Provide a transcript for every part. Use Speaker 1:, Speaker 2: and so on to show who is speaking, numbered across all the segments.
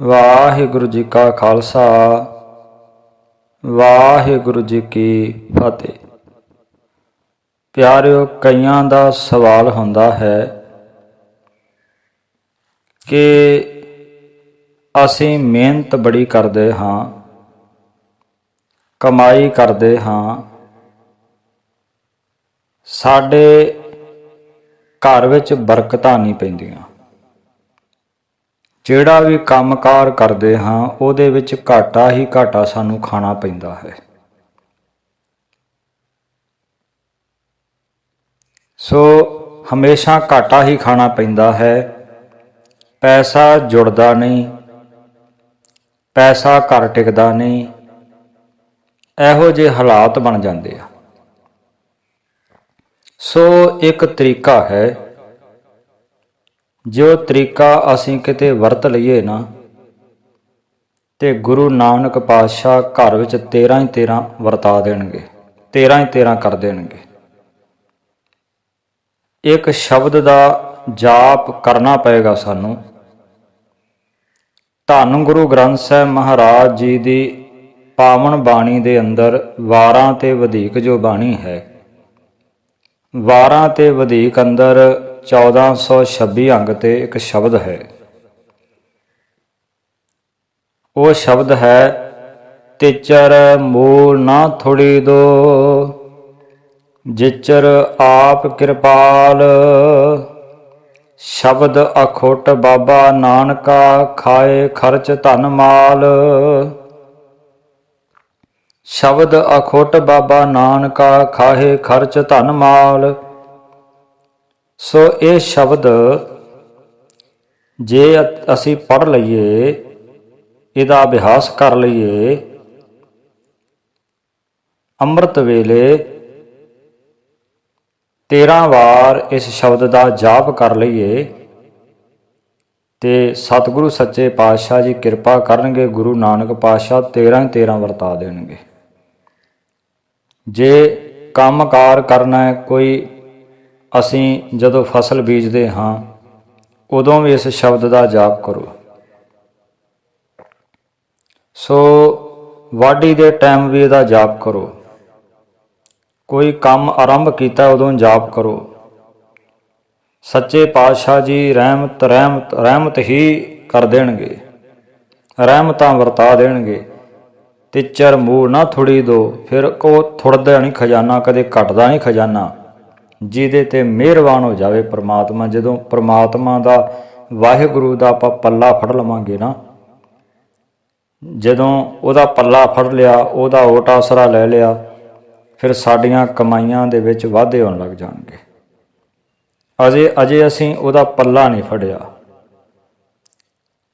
Speaker 1: ਵਾਹਿਗੁਰੂ ਜੀ ਕਾ ਖਾਲਸਾ, ਵਾਹਿਗੁਰੂ ਜੀ ਕੀ ਫਤਿਹ। ਪਿਆਰਿਓ, ਕਈਆਂ ਦਾ ਸਵਾਲ ਹੁੰਦਾ ਹੈ ਕਿ ਅਸੀਂ ਮਿਹਨਤ ਬੜੀ ਕਰਦੇ ਹਾਂ, ਕਮਾਈ ਕਰਦੇ ਹਾਂ, ਸਾਡੇ ਘਰ ਵਿੱਚ ਬਰਕਤਾਂ ਨਹੀਂ ਪੈਂਦੀਆਂ। ਜਿਹੜਾ ਵੀ ਕੰਮਕਾਰ ਕਰਦੇ ਹਾਂ, ਉਹਦੇ ਵਿੱਚ ਘਾਟਾ ਹੀ ਘਾਟਾ ਸਾਨੂੰ ਖਾਣਾ ਪੈਂਦਾ ਹੈ। ਸੋ ਹਮੇਸ਼ਾ ਘਾਟਾ ਹੀ ਖਾਣਾ ਪੈਂਦਾ ਹੈ। ਪੈਸਾ ਜੁੜਦਾ ਨਹੀਂ, ਪੈਸਾ ਘਰ ਟਿਕਦਾ ਨਹੀਂ, ਇਹੋ ਜਿਹੇ ਹਾਲਾਤ ਬਣ ਜਾਂਦੇ ਆ। ਸੋ ਇੱਕ ਤਰੀਕਾ ਹੈ ਜੋ ਤਰੀਕਾ ਅਸੀਂ ਕਿਤੇ ਵਰਤ ਲਈਏ ਨਾ, ਤੇ ਗੁਰੂ ਨਾਨਕ ਪਾਤਸ਼ਾਹ ਘਰ ਵਿੱਚ 13 ਹੀ 13 ਵਰਤਾ ਦੇਣਗੇ 13 ਹੀ 13 ਕਰ ਦੇਣਗੇ। ਇੱਕ ਸ਼ਬਦ ਦਾ ਜਾਪ ਕਰਨਾ ਪਏਗਾ ਸਾਨੂੰ। ਧੰਨ ਗੁਰੂ ਗ੍ਰੰਥ ਸਾਹਿਬ ਮਹਾਰਾਜ ਜੀ ਦੀ ਪਾਵਨ ਬਾਣੀ ਦੇ ਅੰਦਰ ਵਾਰਾਂ ਤੇ ਵਧੇਕ ਜੋ ਬਾਣੀ ਹੈ, ਵਾਰਾਂ ਤੇ ਵਧੇਕ ਅੰਦਰ 1426 ਅੰਗ ਤੇ ਇੱਕ ਸ਼ਬਦ ਹੈ। ਉਹ ਸ਼ਬਦ ਹੈ, ਤਿਚਰ ਮੂਲ ਨਾ ਥੋੜੀ ਦੋ, ਜਿਚਰ ਆਪ ਕਿਰਪਾਲ। ਸ਼ਬਦ ਅਖੋਟ ਬਾਬਾ ਨਾਨਕਾ ਖਾਏ ਖਰਚ ਧਨ ਮਾਲ। ਸ਼ਬਦ ਅਖੋਟ ਬਾਬਾ ਨਾਨਕਾ ਖਾਏ ਖਰਚ ਧਨ ਮਾਲ। ਸੋ ਇਹ ਸ਼ਬਦ ਜੇ ਅਸੀਂ ਪੜ ਲਈਏ, ਇਹਦਾ ਅਭਿਆਸ ਕਰ ਲਈਏ, ਅੰਮ੍ਰਿਤ ਵੇਲੇ 13 ਵਾਰ ਇਸ ਸ਼ਬਦ ਦਾ ਜਾਪ ਕਰ ਲਈਏ, ਤੇ ਸਤਿਗੁਰੂ ਸੱਚੇ ਪਾਤਸ਼ਾਹ ਜੀ ਕਿਰਪਾ ਕਰਨਗੇ, ਗੁਰੂ ਨਾਨਕ ਪਾਤਸ਼ਾਹ 13 ਹੀ 13 ਵਰਤਾ ਦੇਣਗੇ। ਜੇ ਕੰਮਕਾਰ ਕਰਨਾ ਹੈ, ਕੋਈ ਅਸੀਂ ਜਦੋਂ ਫਸਲ ਬੀਜਦੇ ਹਾਂ, ਉਦੋਂ ਵੀ ਇਸ ਸ਼ਬਦ ਦਾ ਜਾਪ ਕਰੋ। ਸੋ ਵਾਢੀ ਦੇ ਟਾਈਮ ਵੀ ਇਹਦਾ ਜਾਪ ਕਰੋ। ਕੋਈ ਕੰਮ ਆਰੰਭ ਕੀਤਾ ਉਦੋਂ ਜਾਪ ਕਰੋ। ਸੱਚੇ ਪਾਤਸ਼ਾਹ ਜੀ ਰਹਿਮਤ ਰਹਿਮਤ ਰਹਿਮਤ ਹੀ ਕਰ ਦੇਣਗੇ। ਰਹਿਮਤਾਂ ਵਰਤਾ ਦੇਣਗੇ। ਤਿਚਰ ਮੂੜ ਨਾ ਥੋੜੀ ਦੋ, ਫਿਰ ਕੋ ਥੁੜਦਾ ਨਹੀਂ ਖਜ਼ਾਨਾ, ਕਦੇ ਘਟਦਾ ਨਹੀਂ ਖਜ਼ਾਨਾ। ਜਿਹਦੇ ਤੇ ਮਿਹਰਬਾਨ ਹੋ ਜਾਵੇ ਪ੍ਰਮਾਤਮਾ। ਜਦੋਂ ਪ੍ਰਮਾਤਮਾ ਦਾ ਵਾਹਿਗੁਰੂ ਦਾ ਆਪਾਂ ਪੱਲਾ ਫੜ ਲਵਾਂਗੇ ਨਾ, ਜਦੋਂ ਉਹਦਾ ਪੱਲਾ ਫੜ ਲਿਆ, ਉਹਦਾ ਓਟ ਆਸਰਾ ਲੈ ਲਿਆ, ਫਿਰ ਸਾਡੀਆਂ ਕਮਾਈਆਂ ਦੇ ਵਿੱਚ ਵਾਧੇ ਹੋਣ ਲੱਗ ਜਾਣਗੇ। ਅਜੇ ਅਜੇ ਅਸੀਂ ਉਹਦਾ ਪੱਲਾ ਨਹੀਂ ਫੜਿਆ।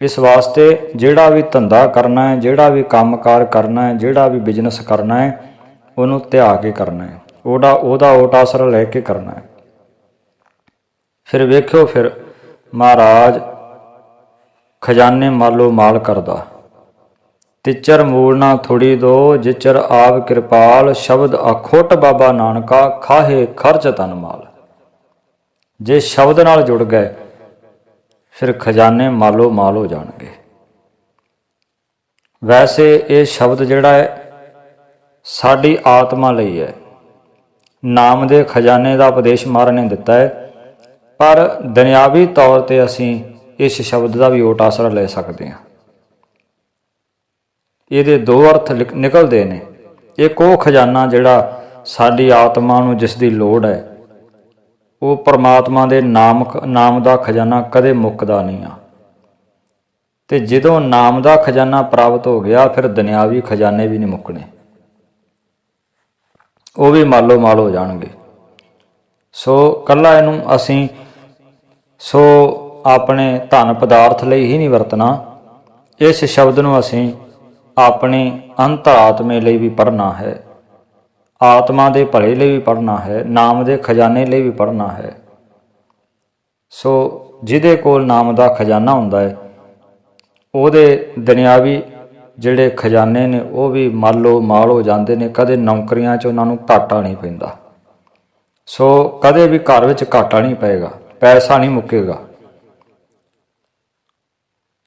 Speaker 1: ਇਸ ਵਾਸਤੇ ਜਿਹੜਾ ਵੀ ਧੰਦਾ ਕਰਨਾ ਹੈ, ਜਿਹੜਾ ਵੀ ਕੰਮਕਾਰ ਕਰਨਾ ਹੈ, ਜਿਹੜਾ ਵੀ ਬਿਜ਼ਨਸ ਕਰਨਾ ਹੈ, ਉਹਨੂੰ ਧਿਆ ਕੇ ਕਰਨਾ ਹੈ। ਉਹਦਾ ਉਹਦਾ ਓਟ ਆਸਰਾ ਲੈ ਕੇ ਕਰਨਾ ਹੈ। ਫਿਰ ਵੇਖਿਓ ਫਿਰ ਮਹਾਰਾਜ ਖਜ਼ਾਨੇ ਮਾਲੋ ਮਾਲ ਕਰਦਾ। ਤਿਚਰ ਮੂਲ ਨਾ ਥੋੜੀ ਦੋ, ਜਿਚਰ ਆਪ ਕਿਰਪਾਲ, ਸ਼ਬਦ ਅਖੋਟ ਬਾਬਾ ਨਾਨਕਾ, ਖਾਹੇ ਖਰਚ ਤਨ ਮਾਲ। ਜੇ ਸ਼ਬਦ ਨਾਲ ਜੁੜ ਗਏ, ਫਿਰ ਖਜ਼ਾਨੇ ਮਾਲੋ ਮਾਲ ਹੋ ਜਾਣਗੇ। ਵੈਸੇ ਇਹ ਸ਼ਬਦ ਜਿਹੜਾ ਹੈ, ਸਾਡੀ ਆਤਮਾ ਲਈ ਹੈ। ਨਾਮ ਦੇ ਖਜ਼ਾਨੇ ਦਾ ਉਪਦੇਸ਼ ਮਹਾਰਾਜ ਨੇ ਦਿੱਤਾ ਹੈ। ਪਰ ਦੁਨਿਆਵੀ ਤੌਰ ਤੇ ਅਸੀਂ ਇਸ ਸ਼ਬਦ ਦਾ ਵੀ ਓਟ ਆਸਰਾ ਲੈ ਸਕਦੇ ਹਾਂ। ਇਹਦੇ ਦੋ ਅਰਥ ਲਿਖ- ਨਿਕਲਦੇ ਨੇ। ਇੱਕ ਉਹ ਖਜ਼ਾਨਾ ਜਿਹੜਾ ਸਾਡੀ ਆਤਮਾ ਨੂੰ ਜਿਸ ਦੀ ਲੋੜ ਹੈ, ਉਹ ਪਰਮਾਤਮਾ ਦੇ ਨਾਮ ਨਾਮ ਦਾ ਖਜ਼ਾਨਾ ਕਦੇ ਮੁੱਕਦਾ ਨਹੀਂ ਆ। ਤੇ ਜਦੋਂ ਨਾਮ ਦਾ ਖਜ਼ਾਨਾ ਪ੍ਰਾਪਤ ਹੋ ਗਿਆ, ਫਿਰ ਦੁਨਿਆਵੀ ਖਜ਼ਾਨੇ ਵੀ ਨਹੀਂ ਮੁੱਕਣੇ। ਉਹ ਵੀ ਮਾਲੋ ਮਾਲ ਹੋ ਜਾਣਗੇ। ਸੋ ਕੱਲਾ ਇਹਨੂੰ ਅਸੀਂ ਸੋ ਆਪਣੇ ਧਨ ਪਦਾਰਥ ਲਈ ਹੀ ਨਹੀਂ ਵਰਤਣਾ। ਇਸ ਸ਼ਬਦ ਨੂੰ ਅਸੀਂ ਆਪਣੀ ਅੰਤਰਾਤਮੇ ਲਈ ਵੀ ਪੜ੍ਹਨਾ ਹੈ। ਆਤਮਾ ਦੇ ਭਲੇ ਲਈ ਵੀ ਪੜ੍ਹਨਾ ਹੈ, ਨਾਮ ਦੇ ਖਜ਼ਾਨੇ ਲਈ ਵੀ ਪੜ੍ਹਨਾ ਹੈ। ਸੋ ਜਿਹਦੇ ਕੋਲ ਨਾਮ ਦਾ ਖਜ਼ਾਨਾ ਹੁੰਦਾ ਹੈ, ਉਹਦੇ ਦੁਨਿਆਵੀ ਜਿਹੜੇ ਖਜ਼ਾਨੇ ਨੇ, ਉਹ ਵੀ ਮਾਲੋ ਮਾਲ ਹੋ ਜਾਂਦੇ ਨੇ, ਕਦੇ ਨੌਕਰੀਆਂ 'ਚ ਉਹਨਾਂ ਨੂੰ ਘਾਟਾ ਨਹੀਂ ਪੈਂਦਾ। ਸੋ ਕਦੇ ਵੀ ਘਰ ਵਿੱਚ ਘਾਟਾ ਨਹੀਂ ਪਏਗਾ, ਪੈਸਾ ਨਹੀਂ ਮੁੱਕੇਗਾ।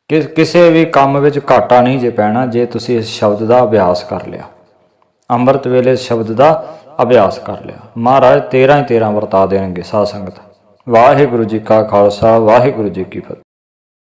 Speaker 1: ਕਿ ਕਿਸੇ ਵੀ ਕੰਮ ਵਿੱਚ ਘਾਟਾ ਨਹੀਂ ਜੇ ਪੈਣਾ, ਜੇ ਤੁਸੀਂ ਇਸ ਸ਼ਬਦ ਦਾ ਅਭਿਆਸ ਕਰ ਲਿਆ। ਅੰਮ੍ਰਿਤ ਵੇਲੇ ਸ਼ਬਦ ਦਾ ਅਭਿਆਸ ਕਰ ਲਿਆ। ਮਹਾਰਾਜ 13 ਹੀ 13 ਵਰਤਾ ਦੇਣਗੇ ਸਾਧ ਸੰਗਤ। ਵਾਹਿਗੁਰੂ ਜੀ ਕਾ ਖਾਲਸਾ, ਵਾਹਿਗੁਰੂ ਜੀ ਕੀ ਫਤਿਹ।